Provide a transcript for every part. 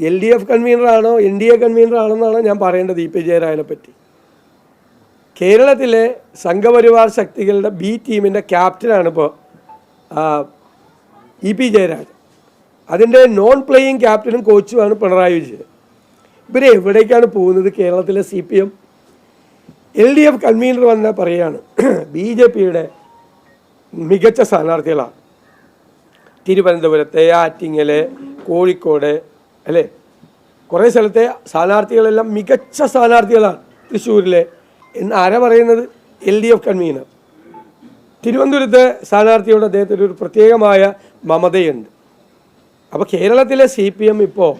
L D F കൺവീനറാണോ N D A കൺവീനറാണെന്നാണ് ഞാൻ പറയേണ്ടത് ഇ പി ജയരാജനെ പറ്റി. കേരളത്തിലെ സംഘപരിവാർ ശക്തികളുടെ ബി ടീമിന്റെ ക്യാപ്റ്റനാണ് ഇപ്പോൾ ഇ പി ജയരാജൻ. അതിന്റെ നോൺ പ്ലേയിങ് ക്യാപ്റ്റനും കോച്ചുമാണ് പിണറായി വിജയൻ. ഇവർ എവിടേക്കാണ് പോകുന്നത് കേരളത്തിലെ C P M L D F convener വന്ന പറയുകയാണ് ബി ജെ പിയുടെ മികച്ച സ്ഥാനാർത്ഥികളാണ്. തിരുവനന്തപുരത്തെ ആറ്റിങ്ങൽ കോഴിക്കോട് അല്ലേ? കുറേ സ്ഥലത്തെ സ്ഥാനാർത്ഥികളെല്ലാം മികച്ച സ്ഥാനാർത്ഥികളാണ് തൃശ്ശൂരിലെ. എന്ന് ആരാ പറയുന്നത്? L D F convener. തിരുവനന്തപുരത്തെ സ്ഥാനാർത്ഥിയോട് അദ്ദേഹത്തിന് ഒരു പ്രത്യേകമായ മമതയുണ്ട്. അപ്പോൾ കേരളത്തിലെ സി പി എം ഇപ്പോൾ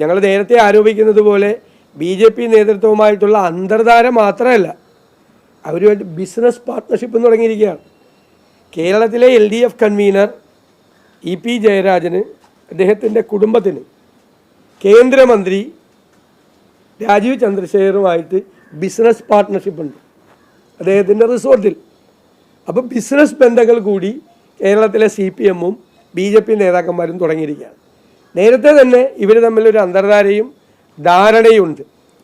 ഞങ്ങൾ നേരത്തെ ആരോപിക്കുന്നത് പോലെ ബി ജെ പി നേതൃത്വവുമായിട്ടുള്ള അന്തർധാര മാത്രമല്ല അവരുമായിട്ട് ബിസിനസ് പാർട്ട്ണർഷിപ്പ് തുടങ്ങിയിരിക്കുകയാണ്. കേരളത്തിലെ L D F convener E P ജയരാജന് അദ്ദേഹത്തിന്റെ കുടുംബത്തിന് കേന്ദ്രമന്ത്രി രാജീവ് ചന്ദ്രശേഖറുമായിട്ട് ബിസിനസ് പാർട്ട്ണർഷിപ്പ് ഉണ്ട്. അദ്ദേഹത്തിന്റെ റിസോർട്ടിൽ. അപ്പോൾ ബിസിനസ് ബന്ധങ്ങൾ കൂടി കേരളത്തിലെ സി പി എമ്മും ബി ജെ പി നേതാക്കന്മാരും തുടങ്ങിയിരിക്കുകയാണ്. നേരത്തെ തന്നെ ഇവർ തമ്മിലൊരു അന്തർധാരയും ധാരണയും ഉണ്ട്.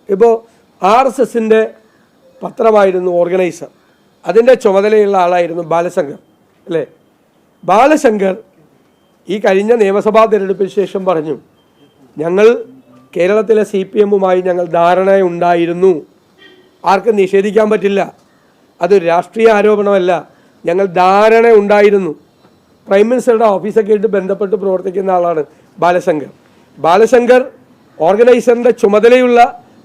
ഇപ്പോൾ ആർ എസ് എസിന്റെ പത്രമായിരുന്നു ഓർഗനൈസർ. അതിന്റെ ചുമതലയുള്ള ആളായിരുന്നു ബാലശങ്കർ. അല്ലേ? ബാലശങ്കർ ഈ കഴിഞ്ഞ നിയമസഭാ തിരഞ്ഞെടുപ്പിന് ശേഷം പറഞ്ഞു ഞങ്ങൾ കേരളത്തിലെ സി പി എമ്മുമായി ഞങ്ങൾ ധാരണയുണ്ടായിരുന്നു. ആർക്കും നിഷേധിക്കാൻ പറ്റില്ല. അതൊരു രാഷ്ട്രീയ ആരോപണമല്ല. ഞങ്ങൾ ധാരണ ഉണ്ടായിരുന്നു പ്രൈം മിനിസ്റ്ററുടെ ഓഫീസൊക്കെ ആയിട്ട് ബന്ധപ്പെട്ട് പ്രവർത്തിക്കുന്ന ആളാണ് ബാലശങ്കർ. ബാലശങ്കർ ഓർഗനൈസറിന്റെ ചുമതലയുള്ള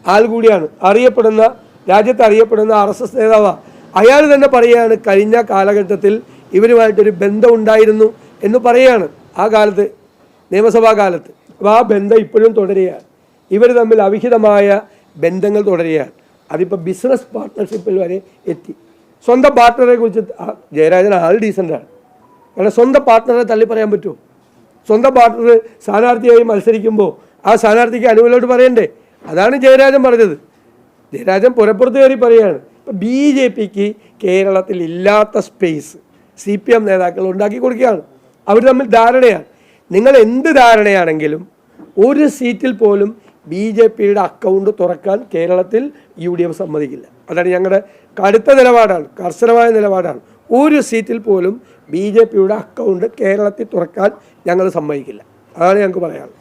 ആൾ കൂടിയാണ്. അറിയപ്പെടുന്ന രാജ്യത്ത് അറിയപ്പെടുന്ന ആർ എസ് എസ് നേതാവാണ് അയാൾ തന്നെ പറയുകയാണ് കഴിഞ്ഞ കാലഘട്ടത്തിൽ ഇവരുമായിട്ടൊരു ബന്ധമുണ്ടായിരുന്നു എന്ന് പറയുകയാണ് ആ കാലത്ത് നിയമസഭാ കാലത്ത്. അപ്പോൾ ആ ബന്ധം ഇപ്പോഴും തുടരുകയാണ്. ഇവർ തമ്മിൽ അവിഹിതമായ ബന്ധങ്ങൾ തുടരുകയാണ്. അതിപ്പോൾ ബിസിനസ് പാർട്ട്ണർഷിപ്പിൽ വരെ എത്തി. സ്വന്തം പാർട്ട്ണറെ കുറിച്ച് ജയരാജൻ ആൾ ഡീസന്റാണ് കാരണം സ്വന്തം പാർട്ട്ണറെ തള്ളിപ്പറയാൻ പറ്റുമോ? സ്വന്തം പാർട്ട്ണർ സ്ഥാനാർത്ഥിയായി മത്സരിക്കുമ്പോൾ ആ സ്ഥാനാർത്ഥിക്ക് അനുകൂലമായിട്ട് പറയണ്ടേ? അതാണ് ജയരാജൻ പറഞ്ഞത്. ജയരാജൻ പുറപ്പുറത്ത് കയറി പറയുകയാണ് ഇപ്പം ബി ജെ പിക്ക് കേരളത്തിൽ ഇല്ലാത്ത സ്പേസ് സി പി എം നേതാക്കൾ ഉണ്ടാക്കി കൊടുക്കുകയാണ്. അവർ തമ്മിൽ ധാരണയാണ്. നിങ്ങൾ എന്ത് ധാരണയാണെങ്കിലും ഒരു സീറ്റിൽ പോലും ബി ജെ പിയുടെ അക്കൗണ്ട് തുറക്കാൻ കേരളത്തിൽ യു ഡി എഫ് സമ്മതിക്കില്ല. അതാണ് ഞങ്ങളുടെ കടുത്ത നിലപാടാണ് കർശനമായ നിലപാടാണ്. ഒരു സീറ്റിൽ പോലും ബി ജെ പിയുടെ അക്കൗണ്ട് കേരളത്തിൽ തുറക്കാൻ ഞങ്ങൾ സമ്മതിക്കില്ല. അതാണ് ഞങ്ങൾക്ക് പറയാനുള്ളത്.